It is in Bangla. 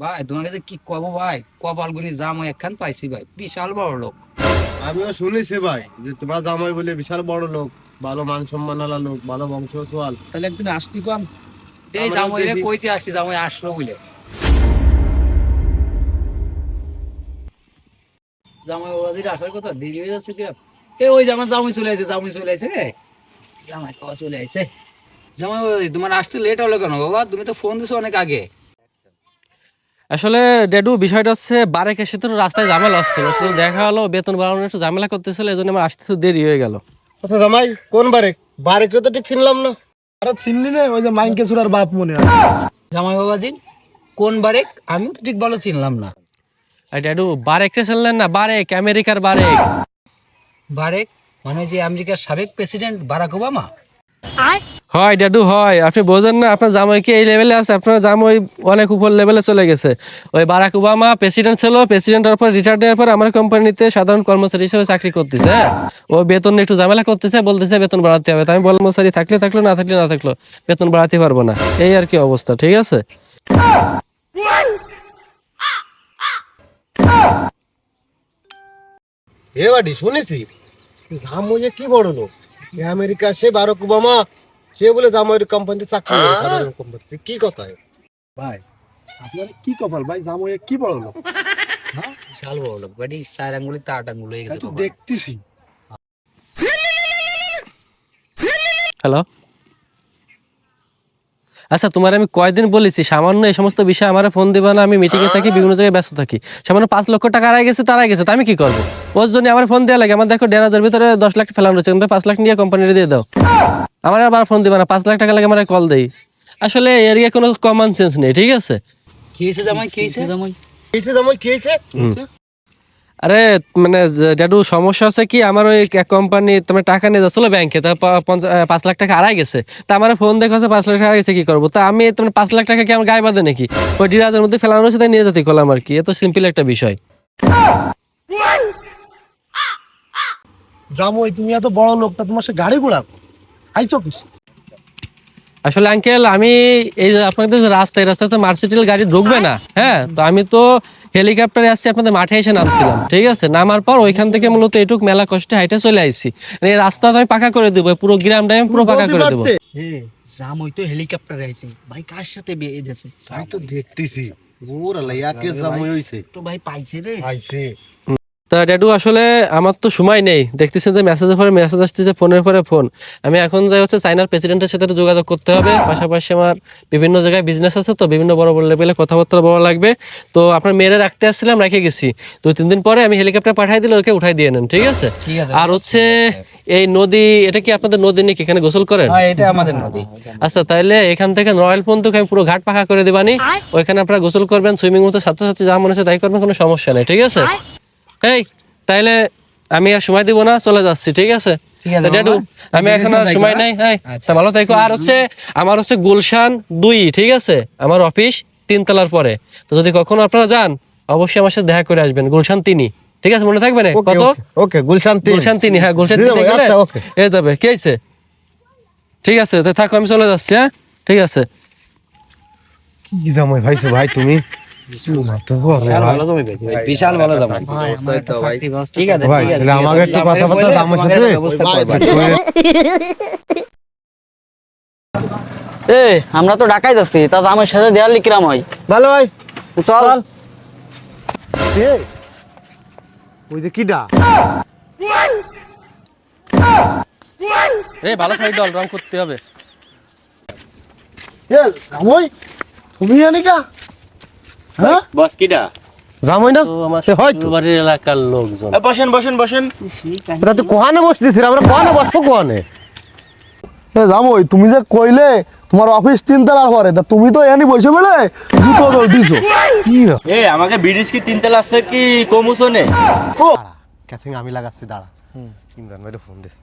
ভাই তোমার কাছে কি কব ভাই? কপাল গুনি জাম একখান পাইছি ভাই বিশাল বড় লোক। আমিও শুনেছি ভাই যে তোমার জামাই বলে বিশাল বড় লোক ভালো মান সম্মান আলা লোক ভালো বংশ সোয়াল তাহলে একদিন আসতি কম। এই জামাই রে। কইছে আসছি জামাই আসলো বলে জামাই ওরাজির আসার কথা দেরি হয়ে যাচ্ছে কি এ ওই জামাই জামাই চলে আসে জামাই চলে আসে জামাই কবা চলে আসে জামাই তোমার আসতে লেট হলো কেন বাবা? তুমি তো ফোন দিছো অনেক আগে। আসলে ডেডু বিষয়টা হচ্ছে বারেকের সাথে তো রাস্তায় ঝামেলা হচ্ছিল। শুধু দেখা হলো বেতন বাড়ানোর একটু ঝামেলা করতেছিল এই জন্য আমার আসতে একটু দেরি হয়ে গেল। আচ্ছা জামাই কোন বারেক? বারেকরে তো ঠিক চিনলাম না। আরে চিনলি না? ওই যে মাইনকে সুরার বাপ মনে হয় জামাই বাবাজি কোন বারেক? আমি তো ঠিক ভালো চিনলাম না। আর ডেডু বারেকটা ছিলেন না? বারেক আমেরিকার বারেক। বারেক মানে যে আমেরিকার সাবেক প্রেসিডেন্ট বারাক ওবামা? হয় ডেডু হয়। আপনি বোঝেন না, আপনার জামাই কি এই লেভেলে আছে? আপনার জামাই অনেক উপর লেভেলে চলে গেছে। ওই বারাক ওবামা প্রেসিডেন্ট ছিল প্রেসিডেন্টের পর রিটায়ার দেওয়ার পর আমার কোম্পানিতে সাধারণ কর্মচারী হিসেবে চাকরি করতেছে হ্যাঁ? ও বেতন নিয়ে একটু ঝামেলা করতেছে, বলতেছে বেতন বাড়াতে হবে। আমি বললাম স্যার থাকলে থাকল, না থাকলে না থাকল, বেতন বাড়াতে পারব না। এই আর কি অবস্থা, ঠিক আছে? এ বাড়ি শুনেছি জামাই যে কি বড় লোক? আমেরিকা সে বারক ওবামা সে বলে জামাইয়ের কোম্পানিতে চাকরি করে সাধারণ কোম্পানিতে কি কথা ভাই আপনার কি কপাল ভাই? জামাই কি বড় লোক? হ্যাঁ? বিশাল বড় লোক। বাড়ি চার আঙ্গুলি তো আট আঙ্গুল হয়ে গেছে কপাল। দেখতেছি। হ্যালো? আচ্ছা তোমার আমি কয়দিন বলেছি সামান্য এই সমস্ত বিষয়ে আমার ফোন দিবা না আমি মিটিং এ থাকি বিভিন্ন জায়গায় ব্যস্ত থাকি। সামান্য পাঁচ লক্ষ টাকা হারাই গেছে তারাই গেছে তা আমি কি করব? ওর জন্য আমার ফোন দেওয়া লাগে আমার দেখো দেড় হাজার ভিতরে দশ লাখ ফেলানো রয়েছে কিন্তু পাঁচ লাখ নিয়ে কোম্পানিতে দিয়ে দাও। আমার আবার ফোন দিবা না পাঁচ লাখ টাকা লাগে আমার কল দেই। আসলে এরিয়া কোনো কমন সেন্স নেই ঠিক আছে? কি হয়েছে জামাই কি হয়েছে? জামাই কি হয়েছে জামাই? কি হয়েছে? আরে মানে ড্যাডু, সমস্যা আছে কি, আমার ওই কোম্পানি তোমার টাকা নিয়ে যাচ্ছিল ব্যাংকে তা পাঁচ লাখ টাকা হারাই গেছে। তা আমার ফোন দেখে পাঁচ লাখ টাকা গেছে, কি করব? তা আমি, তোমার পাঁচ লাখ টাকা কি আমার গায়ে বাঁধে নাকি? ওই ডিরাজের মধ্যে ফেলানো তাই নিয়ে যেতে করলাম আর কি। এত সিম্পল একটা বিষয়। জামাই, তুমি এত বড় লোক, তা তোমার সে গাড়ি ঘোড়া? আইছো কি আসলে আঙ্কেল আমি এই যে আপনাদের যে রাস্তা এই রাস্তাতে মার্সিডিল গাড়ি ঢুকবে না হ্যাঁ। তো আমি তো হেলিকপ্টারে আসছি আপনাদের মাঠে এসে নামছিলাম ঠিক আছে? নামার পর ওইখান থেকে মূলত এটুক মেলা কষ্টে হাইটে চলে আইছি। মানে এই রাস্তা তো আমি পাকা করে দেবো পুরো গ্রামটা আমি পুরো পাকা করে দেবো। জামই তো হেলিকপ্টার আইছে। ভাই কার সাথে বিয়ে দিয়েছে তাই তো দেখতেছি। ওর লাইয়াকে জামাই হইছে। তো ভাই পাইছে রে। আইছে তা ড্যাডু আসলে আমার তো সময় নেই। দেখতেছেন যে মেসেজের পরে মেসেজ আসতেছে ফোনের পরে ফোন। আমি এখন যাই হচ্ছে চাইনার প্রেসিডেন্টের সাথে যোগাযোগ করতে হবে। পাশাপাশি আমার বিভিন্ন জায়গায় বিজনেস আছে তো বিভিন্ন বড় বড় লেভেলে কথাবার্তা বলা লাগবে। তো আপনার মেয়েরা রাখতে আসছিলাম রেখে গেছি। দুই তিন দিন পরে আমি হেলিকপ্টার পাঠাই দিলে ওকে উঠাই দিয়ে নেন ঠিক আছে? আর হচ্ছে এই নদী এটা কি আপনাদের নদী নাকি? এখানে গোসল করেন? হ্যাঁ এটা আমাদের নদী। আচ্ছা তাহলে এখান থেকে রয়্যাল পর্যন্ত আমি পুরো ঘাট পাকা করে দেবানি। ওইখানে আপনারা গোসল করবেন সুইমিং মতো সাথে সাথে যা মনে হচ্ছে তাই করবেন কোনো সমস্যা নেই ঠিক আছে? এই তাইলে আমি আর সময় দিব না চলে যাচ্ছি ঠিক আছে। আমি এখন আর সময় নাই হ্যাঁ আচ্ছা। ভালো থাকো। আর হচ্ছে আমার হচ্ছে গুলশান দুই ঠিক আছে? আমার অফিস তিনতলার পরে। তো যদি কখনো আপনারা যান অবশ্যই আমার সাথে দেখা করে আসবেন গুলশান তিনি ঠিক আছে মনে থাকবে না? কত? ওকে গুলশান তিন। গুলশান তিনি হ্যাঁ গুলশান তিনি গেলে আচ্ছা, এ যাবে কে আছে ঠিক আছে তো থাকো আমি চলে যাচ্ছি হ্যাঁ? ঠিক আছে। কি জামাই ভাইছো ভাই তুমি? বিশাল। ভালো আমার ঠিক আছে ঠিক আছে। আমাকে একটু সাথে-। এ তো ঢাকায় যাচ্ছি তা আমার সাথে দেয়াল লিখলাম হয়? ভালো ভাই চল। এ, ওই যে কিডা? এই ভালো খাই দল রং করতে হবে। এ জামাই তুমি আনিকা হ্যাঁ? বস কিডা? জামাই না? তো। হয়তো বাড়ির এলাকার লোকজন। বসেন বসেন বসেন। এটা কোহানে। বসতেছি আমরা কোহানে বসবো কোহানে? জামই তুমি যে কইলে তোমার অফিস তিন তলার পরে তা তুমি তো এনি বসে বলে জুতো দিছো। এ আমাকে ব্রিটিশ কি তিনতলা আছে কি কমুসনে? ক্যাসিং আমি লাগাচ্ছি দাঁড়া। ইমরান ভাই ফোন দিস